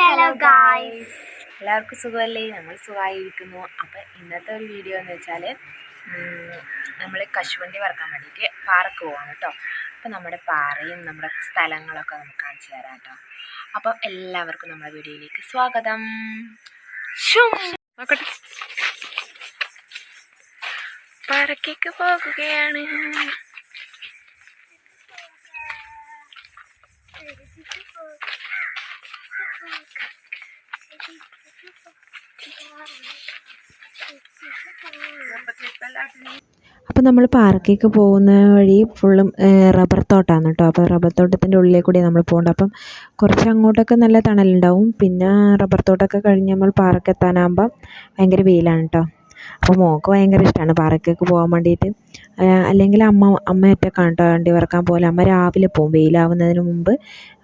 Hello guys എല്ലാവർക്കും സുഖമല്ലേ? നമ്മൾ സുഖമായിരിക്കുന്നു. അപ്പോൾ ഇന്നത്തെ ഒരു വീഡിയോ എന്ന് വെച്ചാൽ നമ്മൾ കശുവണ്ടി വറക്കാൻ വേണ്ടിയിട്ട് പാറക്ക് പോവാണ് കേട്ടോ. അപ്പോൾ നമ്മുടെ പാറയും നമ്മുടെ സ്ഥലങ്ങളൊക്കെ നമുക്ക് കാണിച്ചു തരാം കേട്ടോ. അപ്പം എല്ലാവർക്കും നമ്മുടെ വീഡിയോയിലേക്ക് സ്വാഗതം. നോക്കട്ടെ. പാറക്കേക്ക് പോകുകയാണ്. അപ്പോൾ നമ്മൾ പാർക്കിലേക്ക് പോകുന്ന വഴി ഫുള്ളും റബ്ബർ തോട്ടമാണ് കേട്ടോ. അപ്പോൾ റബ്ബർ തോട്ടത്തിന്റെ ഉള്ളിലേ കൂടി നമ്മൾ പോകേണ്ടത് അപ്പം കുറച്ച് അങ്ങോട്ടൊക്കെ നല്ല തണലുണ്ടാവും. പിന്നെ റബ്ബർ തോട്ടമൊക്കെ കഴിഞ്ഞ് നമ്മൾ പാർക്ക് എത്താനാകുമ്പം ഭയങ്കര വെയിലാണ് കേട്ടോ. അപ്പോൾ മോൾക്ക് ഭയങ്കര ഇഷ്ടമാണ് പാറയ്ക്കൊക്കെ പോകാൻ വേണ്ടിയിട്ട് അല്ലെങ്കിൽ അമ്മ അമ്മ ഒറ്റക്കാണ് കേട്ടോ വണ്ടി വറക്കാൻ പോലെ അമ്മ രാവിലെ പോകും വെയിലാവുന്നതിന് മുമ്പ്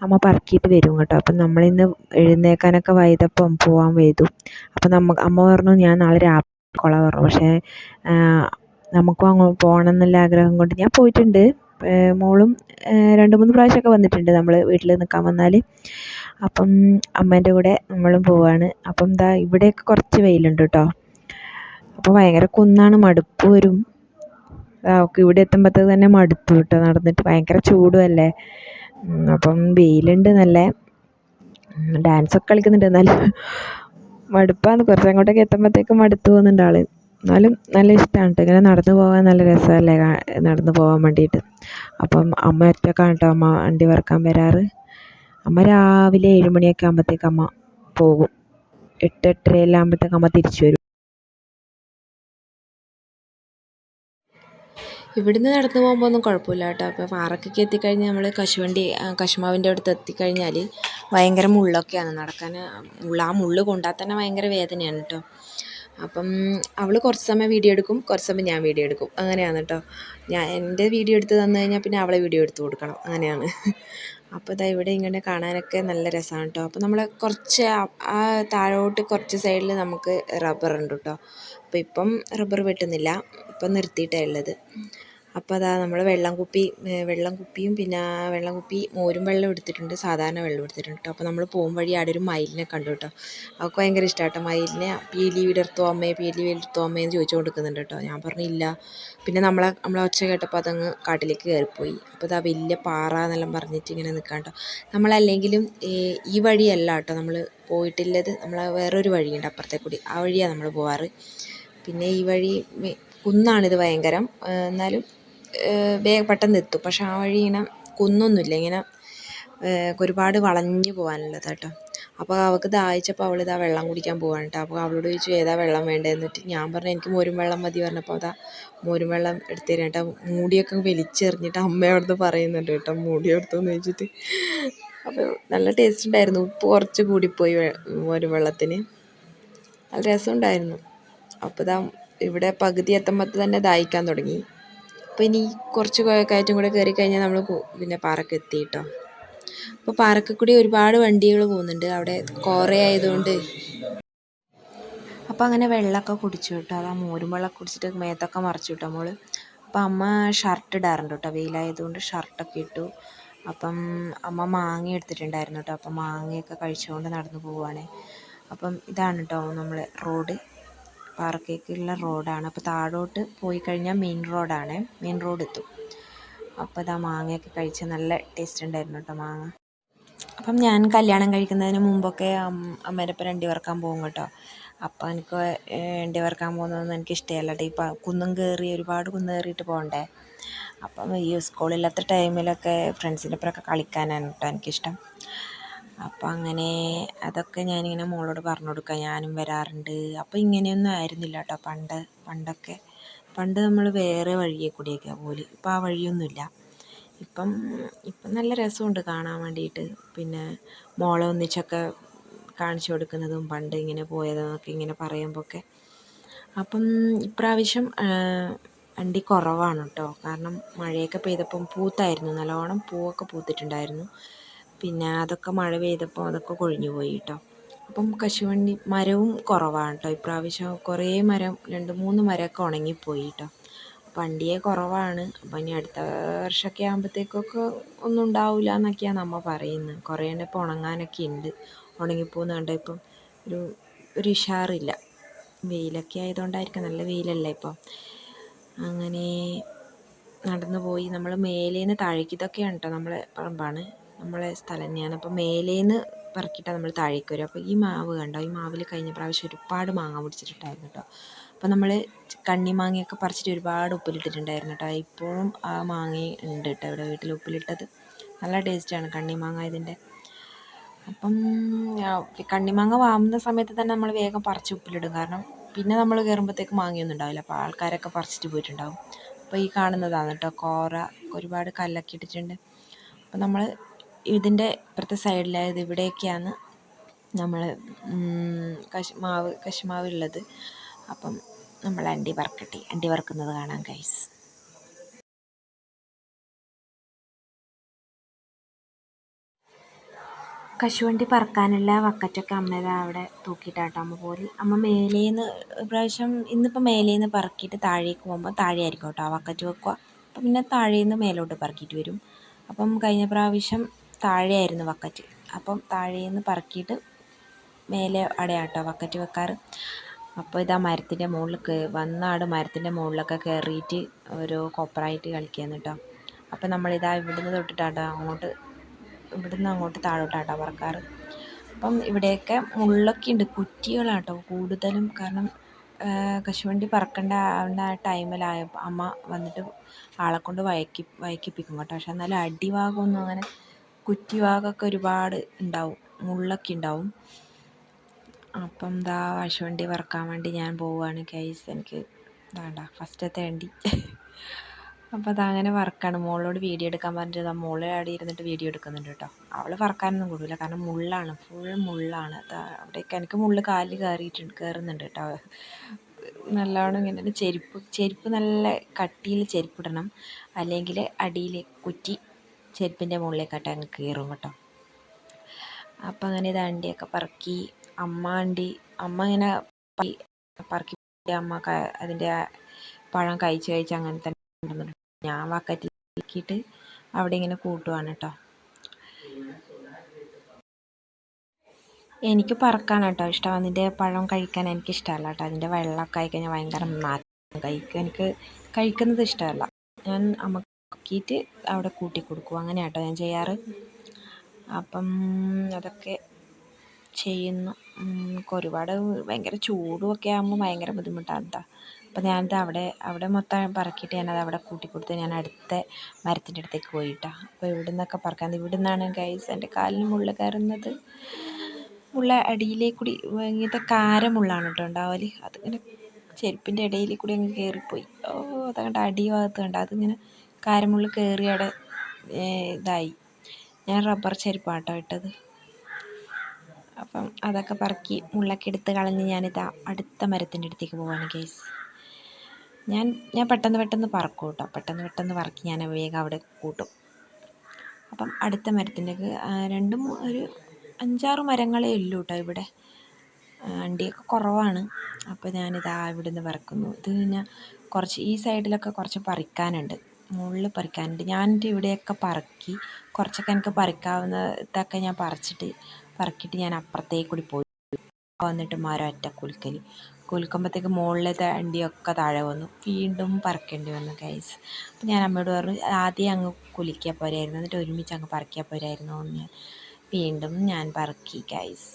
അമ്മ പറക്കിയിട്ട് വരും കേട്ടോ. അപ്പം നമ്മളിന്ന് എഴുന്നേൽക്കാനൊക്കെ വൈകിയപ്പം പോകാൻ വൈകും അപ്പം നമ്മ അമ്മ പറഞ്ഞു ഞാൻ നാളെ രാവിലെ കൊള പറഞ്ഞു. പക്ഷേ നമുക്കും അങ്ങ് പോകണം എന്നുള്ള ആഗ്രഹം കൊണ്ട് ഞാൻ പോയിട്ടുണ്ട്. മോളും രണ്ട് മൂന്ന് പ്രാവശ്യമൊക്കെ വന്നിട്ടുണ്ട് നമ്മൾ വീട്ടിൽ നിൽക്കാൻ വന്നാൽ അപ്പം അമ്മേന്റെ കൂടെ നമ്മളും പോവാണ്. അപ്പം എന്താ ഇവിടെയൊക്കെ കുറച്ച് വെയിലുണ്ട് കേട്ടോ. അപ്പോൾ ഭയങ്കര കുന്നാണ് മടുപ്പ് വരും. അവൾക്ക് ഇവിടെ എത്തുമ്പോഴത്തേക്ക് തന്നെ മടുത്തു കേട്ടോ നടന്നിട്ട്. ഭയങ്കര ചൂടുമല്ലേ അപ്പം വെയിലുണ്ട് നല്ല. ഡാൻസൊക്കെ കളിക്കുന്നുണ്ട്. എന്നാലും മടുപ്പാണ്. കുറച്ച് അങ്ങോട്ടേക്ക് എത്തുമ്പോഴത്തേക്കും മടുത്തു പോകുന്നുണ്ട് ആൾ. എന്നാലും നല്ല ഇഷ്ടമാണ് ഇങ്ങനെ നടന്നു പോകാൻ നല്ല രസമല്ലേ? നടന്നു പോകാൻ വേണ്ടിയിട്ട്. അപ്പം അമ്മ ഒറ്റക്കാണ് കേട്ടോ. അമ്മ വണ്ടി വറക്കാൻ വരാറ്. അമ്മ രാവിലെ ഏഴ് മണിയൊക്കെ ആകുമ്പോഴത്തേക്ക് അമ്മ പോകും. എട്ട് എട്ടരയെല്ലാം ആകുമ്പോഴത്തേക്ക് അമ്മ തിരിച്ചു വരും. ഇവിടുന്ന് നടന്നു പോകുമ്പോൾ ഒന്നും കുഴപ്പമില്ല കേട്ടോ. അപ്പോൾ പാറക്കൊക്കെ എത്തിക്കഴിഞ്ഞാൽ നമ്മൾ കശുവണ്ടി കശുമാവിന്റെ അടുത്ത് എത്തിക്കഴിഞ്ഞാൽ ഭയങ്കര മുള്ളൊക്കെയാണ് നടക്കാൻ. മുള്ള ആ മുള്ള് കൊണ്ടാൽ തന്നെ ഭയങ്കര വേദനയാണ് കേട്ടോ. അപ്പം അവൾ കുറച്ച് സമയം വീഡിയോ എടുക്കും കുറച്ച് സമയം ഞാൻ വീഡിയോ എടുക്കും. അങ്ങനെയാണ് കേട്ടോ. ഞാൻ എന്റെ വീഡിയോ എടുത്ത് തന്നു കഴിഞ്ഞാൽ പിന്നെ അവളെ വീഡിയോ എടുത്ത് കൊടുക്കണം. അങ്ങനെയാണ്. അപ്പോൾ ഇതാ ഇവിടെ ഇങ്ങനെ കാണാനൊക്കെ നല്ല രസമാണ് കേട്ടോ. അപ്പോൾ നമ്മൾ കുറച്ച് ആ താഴോട്ട് കുറച്ച് സൈഡിൽ നമുക്ക് റബ്ബർ ഉണ്ട് കേട്ടോ. അപ്പോൾ ഇപ്പം റബ്ബർ വെട്ടുന്നില്ല. ഇപ്പം നിർത്തിയിട്ടേ ഉള്ളത്. അപ്പോൾ അതാ നമ്മൾ വെള്ളം കുപ്പി വെള്ളം കുപ്പിയും പിന്നെ വെള്ളം കുപ്പി മോരും വെള്ളം എടുത്തിട്ടുണ്ട്. സാധാരണ വെള്ളം എടുത്തിട്ടുണ്ട് കേട്ടോ അപ്പോൾ നമ്മൾ പോകും വഴി അവിടെ ഒരു മയിലിനെ കണ്ടു കേട്ടോ അവൾക്ക് ഭയങ്കര ഇഷ്ടമാണ് കേട്ടോ മയിലിനെ. പീലി വിടർത്തോ അമ്മേ പീലി വിടർത്തോ അമ്മേ എന്ന് ചോദിച്ചു കൊടുക്കുന്നുണ്ട് കേട്ടോ ഞാൻ പറഞ്ഞില്ല പിന്നെ നമ്മളെ നമ്മളെ ഒച്ച കേട്ടപ്പോൾ അതങ്ങ് കാട്ടിലേക്ക് കയറിപ്പോയി. അപ്പോൾ ഇതാ വലിയ പാറ എന്നെല്ലാം പറഞ്ഞിട്ട് ഇങ്ങനെ നിൽക്കാം കേട്ടോ നമ്മളല്ലെങ്കിലും ഈ വഴിയല്ല കേട്ടോ നമ്മൾ പോയിട്ടുള്ളത്. നമ്മൾ വേറൊരു വഴിയുണ്ട് അപ്പുറത്തെ കൂടി. ആ വഴിയാണ് നമ്മൾ പോവാറ്. പിന്നെ ഈ വഴി കുന്നാണിത് ഭയങ്കരം. എന്നാലും പെട്ടെന്ന് എത്തും. പക്ഷെ ആ വഴി ഇങ്ങനെ കുന്നൊന്നുമില്ല. ഇങ്ങനെ ഒരുപാട് വളഞ്ഞു പോകാനുള്ളത് കേട്ടോ. അപ്പോൾ അവൾക്ക് ദാഹിച്ചപ്പോൾ അവൾ ഇതാ വെള്ളം കുടിക്കാൻ പോവാണ് കേട്ടോ. അപ്പോൾ അവളോട് ചോദിച്ചു ഏതാ വെള്ളം വേണ്ടതെന്ന്? വെച്ചിട്ട് ഞാൻ പറഞ്ഞു എനിക്ക് മോരും വെള്ളം മതി പറഞ്ഞപ്പോൾ അതാ മോരും വെള്ളം എടുത്തു തരാം കേട്ടോ. മൂടിയൊക്കെ വലിച്ചെറിഞ്ഞിട്ട് അമ്മ അവിടുന്ന് പറയുന്നുണ്ട് കേട്ടോ മൂടി എടുത്തോന്ന് ചോദിച്ചിട്ട്. അപ്പോൾ നല്ല ടേസ്റ്റ് ഉണ്ടായിരുന്നു. ഉപ്പ് കുറച്ച് കൂടിപ്പോയി മോരും വെള്ളത്തിന്. നല്ല രസമുണ്ടായിരുന്നു. അപ്പോൾ ഇതാ ഇവിടെ പകുതി എത്തുമ്പോൾ തന്നെ ദാഹിക്കാൻ തുടങ്ങി. അപ്പോൾ ഇനി കുറച്ച് കയ- കയറ്റം കൂടെ കയറി കഴിഞ്ഞാൽ നമ്മൾ പിന്നെ പാറക്ക് എത്തി കേട്ടോ അപ്പോൾ പാറക്ക് കൂടി ഒരുപാട് വണ്ടികൾ പോകുന്നുണ്ട്. അവിടെ കോറ ആയതുകൊണ്ട്. അപ്പോൾ അങ്ങനെ വെള്ളമൊക്കെ കുടിച്ചു കേട്ടോ അത് ആ മോരും വെള്ളം കുടിച്ചിട്ട് മേത്തൊക്കെ മറിച്ചു കേട്ടോ മോൾ. അപ്പോൾ അമ്മ ഷർട്ട് ഇടാറുണ്ട് കേട്ടോ വെയിലായതുകൊണ്ട് ഷർട്ടൊക്കെ ഇട്ടു. അപ്പം അമ്മ മാങ്ങ എടുത്തിട്ടുണ്ടായിരുന്നു കേട്ടോ അപ്പം മാങ്ങയൊക്കെ കഴിച്ചുകൊണ്ട് നടന്നു പോവുകയാണ് അപ്പം ഇതാണ് കേട്ടോ നമ്മളെ റോഡ്. പാറക്കേക്കുള്ള റോഡാണ്. അപ്പോൾ താഴോട്ട് പോയി കഴിഞ്ഞാൽ മെയിൻ റോഡാണ്. മെയിൻ റോഡ് എത്തും. അപ്പോൾ ഇതാ മാങ്ങയൊക്കെ കഴിച്ച് നല്ല ടേസ്റ്റ് ഉണ്ടായിരുന്നു കേട്ടോ മാങ്ങ. അപ്പം ഞാൻ കല്യാണം കഴിക്കുന്നതിന് മുമ്പൊക്കെ അം- അമ്മേന്റെ ഒപ്പം രണ്ടി വറക്കാൻ പോകും കേട്ടോ. അപ്പം എനിക്ക് രണ്ടി വറക്കാൻ പോകുന്നതൊന്നും എനിക്ക് ഇഷ്ടമല്ല കേട്ടോ ഇപ്പം കുന്നും കയറി ഒരുപാട് കുന്ന് കയറിയിട്ട് പോകണ്ടേ. അപ്പം ഈ സ്കൂളില്ലാത്ത ടൈമിലൊക്കെ ഫ്രണ്ട്സിന്റെ ഒപ്പമൊക്കെ കളിക്കാനാണ് കേട്ടോ എനിക്കിഷ്ടം. അപ്പം അങ്ങനെ അതൊക്കെ ഞാനിങ്ങനെ മോളോട് പറഞ്ഞു കൊടുക്കുക ഞാനും വരാറുണ്ട്. അപ്പം ഇങ്ങനെയൊന്നും ആയിരുന്നില്ല കേട്ടോ പണ്ട് പണ്ടൊക്കെ. പണ്ട് നമ്മൾ വേറെ വഴിയെ കൂടിയൊക്കെയാണ് പോലെ ഇപ്പം ആ വഴിയൊന്നുമില്ല. ഇപ്പം ഇപ്പം നല്ല രസമുണ്ട് കാണാൻ വേണ്ടിയിട്ട്. പിന്നെ മോളെ ഒന്നിച്ചൊക്കെ കാണിച്ചു കൊടുക്കുന്നതും പണ്ട് ഇങ്ങനെ പോയതെന്നൊക്കെ ഇങ്ങനെ പറയുമ്പോഴൊക്കെ. അപ്പം ഇപ്രാവശ്യം വണ്ടി കുറവാണ് കേട്ടോ. കാരണം മഴയൊക്കെ പെയ്തപ്പം പൂത്തായിരുന്നു. നല്ലോണം പൂവൊക്കെ പൂത്തിട്ടുണ്ടായിരുന്നു. പിന്നെ അതൊക്കെ മഴ പെയ്തപ്പോൾ അതൊക്കെ കൊഴിഞ്ഞു പോയി കേട്ടോ അപ്പം കശുവണ്ടി മരവും കുറവാണ് കേട്ടോ ഇപ്രാവശ്യം കുറേ മരം രണ്ട് മൂന്ന് മരമൊക്കെ ഉണങ്ങിപ്പോയി കേട്ടോ വണ്ടിയെ കുറവാണ്. അപ്പം ഇനി അടുത്ത വർഷമൊക്കെ ആകുമ്പോഴത്തേക്കൊക്കെ ഒന്നും ഉണ്ടാവില്ല എന്നൊക്കെയാണ് അമ്മ പറയുന്നത്. കുറേ എണ്ണം ഇപ്പോൾ ഉണങ്ങാനൊക്കെ ഉണ്ട്. ഉണങ്ങിപ്പോകുന്ന കണ്ട? ഇപ്പം ഒരു ഒരു ഉഷാറില്ല. വെയിലൊക്കെ ആയതുകൊണ്ടായിരിക്കും നല്ല വെയിലല്ലേ ഇപ്പം. അങ്ങനെ നടന്നു പോയി. നമ്മൾ മേലേന്ന് താഴേക്ക് ഇതൊക്കെയാണ് കേട്ടോ നമ്മളെ പറമ്പാണ്. നമ്മളെ സ്ഥലം തന്നെയാണ് അപ്പോൾ മേലേന്ന് പറക്കിയിട്ടാണ് നമ്മൾ താഴേക്ക് വരും അപ്പോൾ ഈ മാവ് കണ്ടോ? ഈ മാവിൽ കഴിഞ്ഞ പ്രാവശ്യം ഒരുപാട് മാങ്ങ പിടിച്ചിട്ടുണ്ടായിരുന്നു കേട്ടോ അപ്പോൾ നമ്മൾ കണ്ണിമാങ്ങയൊക്കെ പറിച്ചിട്ട് ഒരുപാട് ഉപ്പിലിട്ടിട്ടുണ്ടായിരുന്നു കേട്ടോ ഇപ്പോഴും ആ മാങ്ങ ഉണ്ട് കേട്ടോ ഇവിടെ വീട്ടിൽ ഉപ്പിലിട്ടത്. നല്ല ടേസ്റ്റാണ് കണ്ണിമാങ്ങ ഇതിന്റെ അപ്പം കണ്ണിമാങ്ങ വാങ്ങുന്ന സമയത്ത് തന്നെ നമ്മൾ വേഗം പറിച്ച് ഉപ്പിലിടും. കാരണം പിന്നെ നമ്മൾ കയറുമ്പോഴത്തേക്ക് മാങ്ങയൊന്നും ഉണ്ടാവില്ല. അപ്പോൾ ആൾക്കാരൊക്കെ പറിച്ചിട്ട് പോയിട്ടുണ്ടാവും. അപ്പോൾ ഈ കാണുന്നതാണ് കേട്ടോ കോറ ഒരുപാട് കല്ലൊക്കെ ഇട്ടിട്ടുണ്ട്. അപ്പോൾ നമ്മൾ ഇതിന്റെ ഇപ്പുറത്തെ സൈഡിലായത് ഇവിടെയൊക്കെയാണ് നമ്മൾ കശുമാവ് കശുമാവ് ഉള്ളത് അപ്പം നമ്മൾ അണ്ടി വറക്കട്ടെ. അണ്ടി വറക്കുന്നത് കാണാം കൈസ് കശുവണ്ടി പറക്കാനുള്ള വക്കറ്റൊക്കെ അമ്മേത അവിടെ തൂക്കിയിട്ടാട്ടോ അമ്മ പോലും അമ്മ മേലേന്ന് പ്രാവശ്യം ഇന്നിപ്പോൾ മേലേന്ന് പറക്കിയിട്ട് താഴേക്ക് പോകുമ്പോൾ താഴെ ആയിരിക്കും കേട്ടോ ആ വക്കറ്റ് വെക്കുക. അപ്പം പിന്നെ താഴേന്ന് മേലോട്ട് പറക്കിയിട്ട് വരും. അപ്പം കഴിഞ്ഞ പ്രാവശ്യം താഴെയായിരുന്നു ബക്കറ്റ് അപ്പം താഴേന്ന് പറക്കിയിട്ട് മേലെ അടയാട്ടോ ബക്കറ്റ് വെക്കാറ്. അപ്പോൾ ഇതാ മരത്തിന്റെ മുകളിൽ വന്നാട് മരത്തിന്റെ മുകളിലൊക്കെ കയറിയിട്ട് ഓരോ കൊപ്പറായിട്ട് കളിക്കുകയാണ് കേട്ടോ അപ്പോൾ നമ്മളിതാ ഇവിടുന്ന് തൊട്ടിട്ടാട്ടോ അങ്ങോട്ട് ഇവിടുന്ന് അങ്ങോട്ട് താഴോട്ടാട്ടോ പറക്കാറ്. അപ്പം ഇവിടെയൊക്കെ മുള്ളൊക്കെ ഉണ്ട് കുറ്റികളാട്ടോ കൂടുതലും. കാരണം കശുവണ്ടി പറക്കേണ്ട ആ ടൈമിലായപ്പോൾ അമ്മ വന്നിട്ട് ആളെ കൊണ്ട് വയക്കി വയക്കിപ്പിക്കും കേട്ടോ. പക്ഷെ എന്നാലും അടിഭാഗമൊന്നും അങ്ങനെ കുറ്റി ഭാഗമൊക്കെ ഒരുപാട് ഉണ്ടാവും മുള്ളൊക്കെ ഉണ്ടാവും. അപ്പം എന്താ കശുവണ്ടി വറക്കാൻ വേണ്ടി ഞാൻ പോവുകയാണ് ഗൈസ് എനിക്ക് വേണ്ട ഫസ്റ്റത്തെ വണ്ടി. അപ്പോൾ അതങ്ങനെ വറക്കാണ്. മോളോട് വീഡിയോ എടുക്കാൻ പറഞ്ഞിട്ട് മോൾ അവിടെ ഇരുന്നിട്ട് വീഡിയോ എടുക്കുന്നുണ്ട് കേട്ടോ. അവൾ വറക്കാനൊന്നും കൂടില്ല കാരണം മുള്ളാണ് ഫുൾ മുള്ളാണ്. അവിടേക്ക് എനിക്ക് മുള്ള് കാലിൽ കയറിയിട്ടുണ്ട് കയറുന്നുണ്ട് കേട്ടോ. നല്ലോണം ഇങ്ങനെ ചെരുപ്പ് ചെരുപ്പ് നല്ല കട്ടിയിൽ ചെരുപ്പിടണം അല്ലെങ്കിൽ അടിയിൽ കുറ്റി ചെരുപ്പിന്റെ മുകളിലേക്കായിട്ട് അങ്ങ് കയറും കേട്ടോ. അപ്പം അങ്ങനെ ഇത് അണ്ടിയൊക്കെ പറക്കി അമ്മ അണ്ടി അമ്മ ഇങ്ങനെ പറക്കി അമ്മ അതിന്റെ പഴം കഴിച്ച് കഴിച്ച് അങ്ങനെ തന്നെ ഞാൻ വക്കറ്റിലാക്കിയിട്ട് അവിടെ ഇങ്ങനെ കൂട്ടുവാണ് കേട്ടോ. എനിക്ക് പറക്കാൻ കേട്ടോ ഇഷ്ടം. അതിന്റെ പഴം കഴിക്കാൻ എനിക്ക് ഇഷ്ടമല്ല കേട്ടോ. അതിന്റെ വെള്ളമൊക്കെ ആയി കഴിഞ്ഞാൽ ഭയങ്കര നാറ്റം കഴിക്കുക എനിക്ക് കഴിക്കുന്നത് ഇഷ്ടമല്ല. ഞാൻ അമ്മക്കിയിട്ട് അവിടെ കൂട്ടി കൊടുക്കും. അങ്ങനെ കേട്ടോ ഞാൻ ചെയ്യാറ്. അപ്പം അതൊക്കെ ചെയ്യുന്നു. ഒരുപാട് ഭയങ്കര ചൂടും ഒക്കെ ആകുമ്പോൾ ഭയങ്കര ബുദ്ധിമുട്ടാണ് കേട്ടോ അപ്പം ഞാനത് അവിടെ അവിടെ മൊത്തം പറക്കിയിട്ട് ഞാനത് അവിടെ കൂട്ടിക്കൊടുത്ത് ഞാൻ അടുത്ത മരത്തിന്റെ അടുത്തേക്ക് പോയി കേട്ടോ അപ്പോൾ ഇവിടെ നിന്നൊക്കെ പറക്കാൻ ഇവിടെ നിന്നാണ് ഗൈസ് എന്റെ കാലിന് മുള്ള കയറുന്നത്. മുള്ള അടിയിലേക്ക് കൂടി ഇങ്ങനത്തെ കാരമുള്ളാണ് കേട്ടോ ഉണ്ടാവൽ. അതിങ്ങനെ ചെരുപ്പിന്റെ ഇടയിൽ കൂടി അങ്ങ് കയറിപ്പോയി. ഓ അതങ്ങോട്ട് അടി ഭാഗത്ത് കണ്ട? അതിങ്ങനെ കാരമുള്ള കയറി അവിടെ ഇതായി. ഞാൻ റബ്ബർ ചെരുപ്പാട്ടോ ഇട്ടത്. അപ്പം അതൊക്കെ പറക്കി മുള്ളൊക്കെ എടുത്ത് കളഞ്ഞ് ഞാനിതാ അടുത്ത മരത്തിന്റെ അടുത്തേക്ക് പോവാണ് കേസ് ഞാൻ ഞാൻ പെട്ടെന്ന് പെട്ടെന്ന് പറക്കും കേട്ടോ പെട്ടെന്ന് പെട്ടെന്ന് പറക്കി ഞാൻ വേഗം അവിടെ കൂട്ടും. അപ്പം അടുത്ത മരത്തിലേക്ക് രണ്ടും ഒരു അഞ്ചാറ് മരങ്ങളേ ഉള്ളൂ കേട്ടോ ഇവിടെ. വണ്ടിയൊക്കെ കുറവാണ്. അപ്പോൾ ഞാനിതാ ഇവിടെ നിന്ന് പറക്കുന്നു. ഇത് പിന്നെ കുറച്ച് ഈ സൈഡിലൊക്കെ കുറച്ച് പറിക്കാനുണ്ട്. മുകളിൽ പറിക്കാനുണ്ട്. ഞാൻ ഇവിടെയൊക്കെ പറക്കി കുറച്ചൊക്കെ എനിക്ക് പറിക്കാവുന്ന ഇതൊക്കെ ഞാൻ പറിച്ചിട്ട് പറക്കിയിട്ട് ഞാൻ അപ്പുറത്തേക്ക് കൂടി പോയി. വന്നിട്ട് മരം ഒറ്റ കുലുക്കൽ കുലുക്കുമ്പോഴത്തേക്ക് മുകളിലെ തണ്ടിയൊക്കെ താഴെ വന്നു. വീണ്ടും പറക്കേണ്ടി വന്നു ഗൈസ് അപ്പം ഞാൻ അമ്മയോട് പറഞ്ഞു ആദ്യം അങ്ങ് കുലുക്കിയാൽ പോരായിരുന്നു. എന്നിട്ട് ഒരുമിച്ച് അങ്ങ് പറക്കിയാൽ പോരായിരുന്നു ഞാൻ വീണ്ടും ഞാൻ പറക്കി ഗൈസ്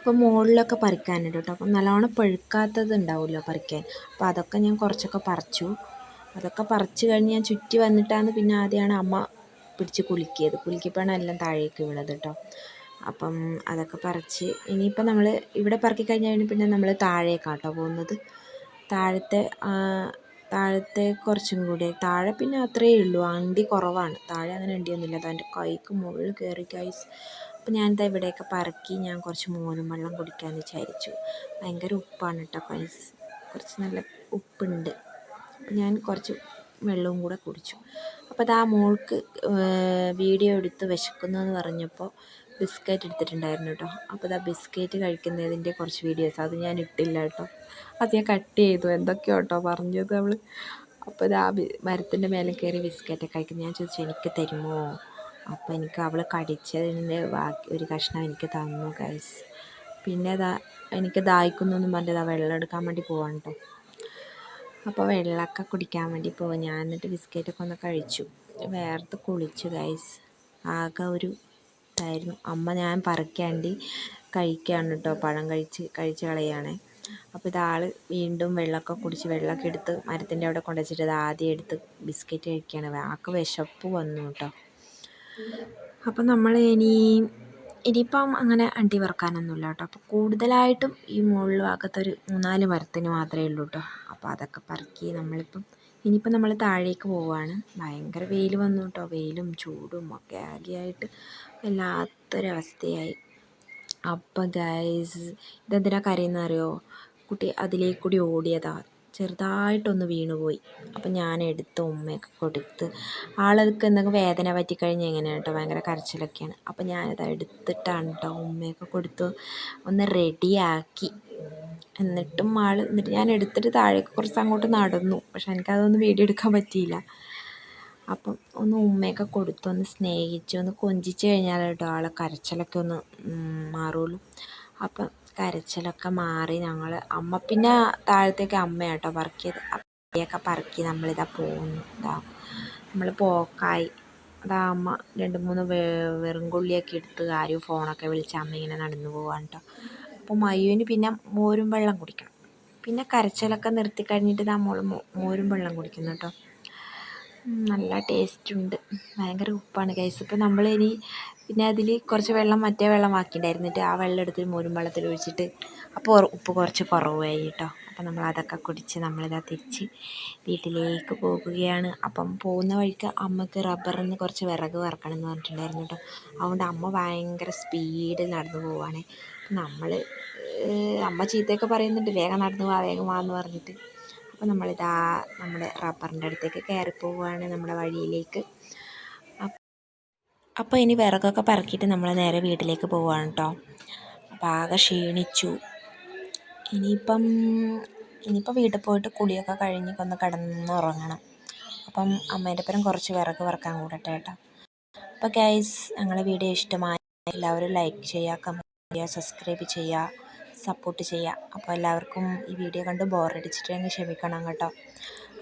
അപ്പോൾ മുകളിലൊക്കെ പറിക്കാനുണ്ട് കേട്ടോ. അപ്പം നല്ലോണം പഴുക്കാത്തത് ഉണ്ടാവുമല്ലോ പറിക്കാൻ. അപ്പോൾ അതൊക്കെ ഞാൻ കുറച്ചൊക്കെ പറിച്ചു. അതൊക്കെ പറിച്ച് കഴിഞ്ഞ് ഞാൻ ചുറ്റി വന്നിട്ടാണ് പിന്നെ ആദ്യമാണ് അമ്മ പിടിച്ച് കുലുക്കിയത്. കുലുക്കിയപ്പോഴാണ് എല്ലാം താഴേക്ക് വീണത് കേട്ടോ. അപ്പം അതൊക്കെ പറിച്ച് ഇനിയിപ്പോൾ നമ്മൾ ഇവിടെ പറക്കി കഴിഞ്ഞാൽ പിന്നെ നമ്മൾ താഴേക്കാട്ടോ പോകുന്നത്. താഴത്തെ താഴത്തെ കുറച്ചും കൂടി. താഴെ പിന്നെ അത്രയേ ഉള്ളൂ. അണ്ടി കുറവാണ്. താഴെ അങ്ങനെ അണ്ടിയൊന്നുമില്ല. അതെന്റെ കൈക്ക് മുകളിൽ കയറി ഗൈസ് അപ്പോൾ ഞാനിത് ഇവിടെയൊക്കെ പറക്കി ഞാൻ കുറച്ച് മോരും വെള്ളം കുടിക്കാമെന്ന് വിചാരിച്ചു. ഭയങ്കര ഉപ്പാണ് കേട്ടോ പൈസ കുറച്ച് നല്ല ഉപ്പുണ്ട്. അപ്പം ഞാൻ കുറച്ച് വെള്ളവും കൂടെ കുടിച്ചു. അപ്പോൾ അത് ആ മോൾക്ക് വീഡിയോ എടുത്ത് വിശക്കുന്നു എന്ന് പറഞ്ഞപ്പോൾ ബിസ്ക്കറ്റ് എടുത്തിട്ടുണ്ടായിരുന്നു കേട്ടോ അപ്പോൾ അത് ആ ബിസ്ക്കറ്റ് കഴിക്കുന്നതിന്റെ കുറച്ച് വീഡിയോസ്. അത് ഞാൻ ഇട്ടില്ല കേട്ടോ അത് ഞാൻ കട്ട് ചെയ്തു. എന്തൊക്കെയോ കേട്ടോ പറഞ്ഞത് അവൾ അപ്പോൾ ഇത് ആ മരത്തിന്റെ മേലെ കയറി ബിസ്ക്കറ്റൊക്കെ കഴിക്കുന്നത് ഞാൻ ചോദിച്ചു എനിക്ക് തരുമോ? അപ്പോൾ എനിക്ക് അവൾ കടിച്ചതിന്റെ ബാക്കി ഒരു കഷ്ണം എനിക്ക് തന്നു ഗൈസ് പിന്നെ ദാ എനിക്ക് ദാഹിക്കുന്നു എന്നും പറഞ്ഞത് ആ വെള്ളം എടുക്കാൻ വേണ്ടി പോവാണ് കേട്ടോ അപ്പോൾ വെള്ളമൊക്കെ കുടിക്കാൻ വേണ്ടി പോവാം. ഞാൻ എന്നിട്ട് ബിസ്ക്കറ്റൊക്കെ ഒന്ന് കഴിച്ചു. വേർത്ത് കുളിച്ചു ഗൈസ് ആകെ ഒരു ഇതായിരുന്നു. അമ്മ ഞാൻ പറിക്കാണ്ടി കഴിക്കുകയാണ് കേട്ടോ പഴം കഴിച്ച് കഴിച്ച് കളയാണേ. അപ്പോൾ ഇതാൾ വീണ്ടും വെള്ളമൊക്കെ കുടിച്ച് വെള്ളമൊക്കെ എടുത്ത് മരത്തിന്റെ അവിടെ കൊണ്ടുവച്ചിട്ട് ഇത് ആദ്യം എടുത്ത് ബിസ്ക്കറ്റ് കഴിക്കുകയാണ് ആൾക്ക് വിശപ്പ് വന്നു കേട്ടോ അപ്പം നമ്മൾ ഇനി ഇനിയിപ്പം അങ്ങനെ അണ്ടി വറുക്കാനൊന്നുമില്ല കേട്ടോ. അപ്പോൾ കൂടുതലായിട്ടും ഈ മുകളിൽ ഭാഗത്തൊരു മൂന്നാൽ മരത്തിന് മാത്രമേ ഉള്ളൂ കേട്ടോ. അപ്പോൾ അതൊക്കെ പറക്കി നമ്മളിപ്പം ഇനിയിപ്പം നമ്മൾ താഴേക്ക് പോവുകയാണ് ഭയങ്കര വെയിൽ വന്നു കേട്ടോ. വെയിലും ചൂടും ഒക്കെ ആകെയായിട്ട് വല്ലാത്തൊരവസ്ഥയായി. അപ്പം ഗൈസ് ഇതെന്തിനാ കരയുന്നത് അറിയോ കുട്ടി അതിലേക്കൂടി ഓടിയതാണ് ഓടിയതാ. ചെറുതായിട്ടൊന്ന് വീണുപോയി. അപ്പം ഞാൻ എടുത്ത് ഉമ്മയൊക്കെ കൊടുത്ത് ആൾക്ക് എന്തെങ്കിലും വേദന പറ്റിക്കഴിഞ്ഞാൽ എങ്ങനെയാണ് കേട്ടോ ഭയങ്കര കരച്ചിലൊക്കെയാണ്. അപ്പം ഞാനത് എടുത്തിട്ടാണ് കേട്ടോ ഉമ്മയൊക്കെ കൊടുത്ത് ഒന്ന് റെഡിയാക്കി. എന്നിട്ടും ആൾ എന്നിട്ട് ഞാൻ എടുത്തിട്ട് താഴേക്ക് കുറച്ച് അങ്ങോട്ട് നടന്നു. പക്ഷെ എനിക്കതൊന്നും വീഡിയോ എടുക്കാൻ പറ്റിയില്ല. അപ്പം ഒന്ന് ഉമ്മയൊക്കെ കൊടുത്ത് ഒന്ന് സ്നേഹിച്ച് ഒന്ന് കൊഞ്ചിച്ച് കഴിഞ്ഞാൽ കേട്ടോ ആളെ കരച്ചിലൊക്കെ ഒന്ന് മാറുള്ളൂ. അപ്പം കരച്ചിലൊക്കെ മാറി ഞങ്ങൾ അമ്മ പിന്നെ താഴത്തേക്ക് അമ്മയാട്ടോ പറക്കിയത്. അമ്മയൊക്കെ പറക്കി നമ്മളിതാ പോകുന്നു ഇതാ നമ്മൾ പോക്കായി. അതാ അമ്മ രണ്ട് മൂന്ന് വെറും കൊള്ളിയൊക്കെ എടുത്ത് ആരും ഫോണൊക്കെ വിളിച്ച് അമ്മ ഇങ്ങനെ നടന്നു പോവാണ് കേട്ടോ അപ്പോൾ മയുവിന് പിന്നെ മോരും വെള്ളം കുടിക്കണം. പിന്നെ കരച്ചിലൊക്കെ നിർത്തി കഴിഞ്ഞിട്ട് നമ്മൾ മോരും വെള്ളം കുടിക്കുന്നു കേട്ടോ നല്ല ടേസ്റ്റ് ഉണ്ട് ഭയങ്കര ഉപ്പാണ് ഗൈസ് ഇപ്പോൾ നമ്മൾ ഇനി പിന്നെ അതിൽ കുറച്ച് വെള്ളം മറ്റേ വെള്ളം ബാക്കിയുണ്ടായിരുന്നിട്ട് ആ വെള്ളം എടുത്ത് മോരും വെള്ളത്തിൽ ഒഴിച്ചിട്ട് അപ്പോൾ ഉപ്പ് കുറച്ച് കുറവായി കേട്ടോ. അപ്പോൾ നമ്മൾ അതൊക്കെ കുടിച്ച് നമ്മളിതാ തിരിച്ച് വീട്ടിലേക്ക് പോകുകയാണ്. അപ്പം പോകുന്ന വഴിക്ക് അമ്മയ്ക്ക് റബ്ബറിൽ നിന്ന് കുറച്ച് വിറക് വറക്കണം എന്ന് പറഞ്ഞിട്ടുണ്ടായിരുന്നു കേട്ടോ. അതുകൊണ്ട് അമ്മ ഭയങ്കര സ്പീഡിൽ നടന്നു പോവുകയാണ് നമ്മൾ അമ്മ ചീത്തയൊക്കെ പറയുന്നുണ്ട്. വേഗം നടന്നു പോവാ വേഗം വാ എന്ന് പറഞ്ഞിട്ട്. അപ്പോൾ നമ്മളിതാ നമ്മുടെ റബ്ബറിന്റെ അടുത്തേക്ക് കയറി പോവുകയാണ് നമ്മുടെ വഴിയിലേക്ക്. അപ്പോൾ ഇനി വിറകൊക്കെ പറക്കിയിട്ട് നമ്മൾ നേരെ വീട്ടിലേക്ക് പോവുകയാണ് കേട്ടോ അപ്പോൾ ആകെ ക്ഷീണിച്ചു. ഇനിയിപ്പം ഇനിയിപ്പോൾ വീട്ടിൽ പോയിട്ട് കുളിയൊക്കെ കഴിഞ്ഞ് ഒന്ന് കിടന്നുറങ്ങണം അപ്പം അമ്മേന്റെ പരം കുറച്ച് വിറക് വറക്കാൻ കൂടട്ടെ കേട്ടോ അപ്പോൾ ഗൈസ് ഞങ്ങളുടെ വീഡിയോ ഇഷ്ടമായി. എല്ലാവരും ലൈക്ക് ചെയ്യുക കമന്റ് ചെയ്യുക സബ്സ്ക്രൈബ് ചെയ്യുക. സപ്പോർട്ട് ചെയ്യുക അപ്പോൾ എല്ലാവർക്കും ഈ വീഡിയോ കണ്ട് ബോറടിച്ചിട്ടുണ്ടെങ്കിൽ ക്ഷമിക്കണം കേട്ടോ.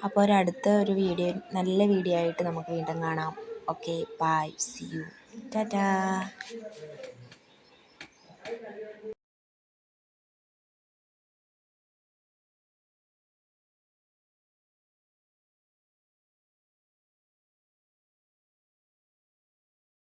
അപ്പോൾ ഒരു അടുത്ത ഒരു വീഡിയോ നല്ല വീഡിയോ ആയിട്ട് നമുക്ക് വീണ്ടും കാണാം. Okay bye see you tata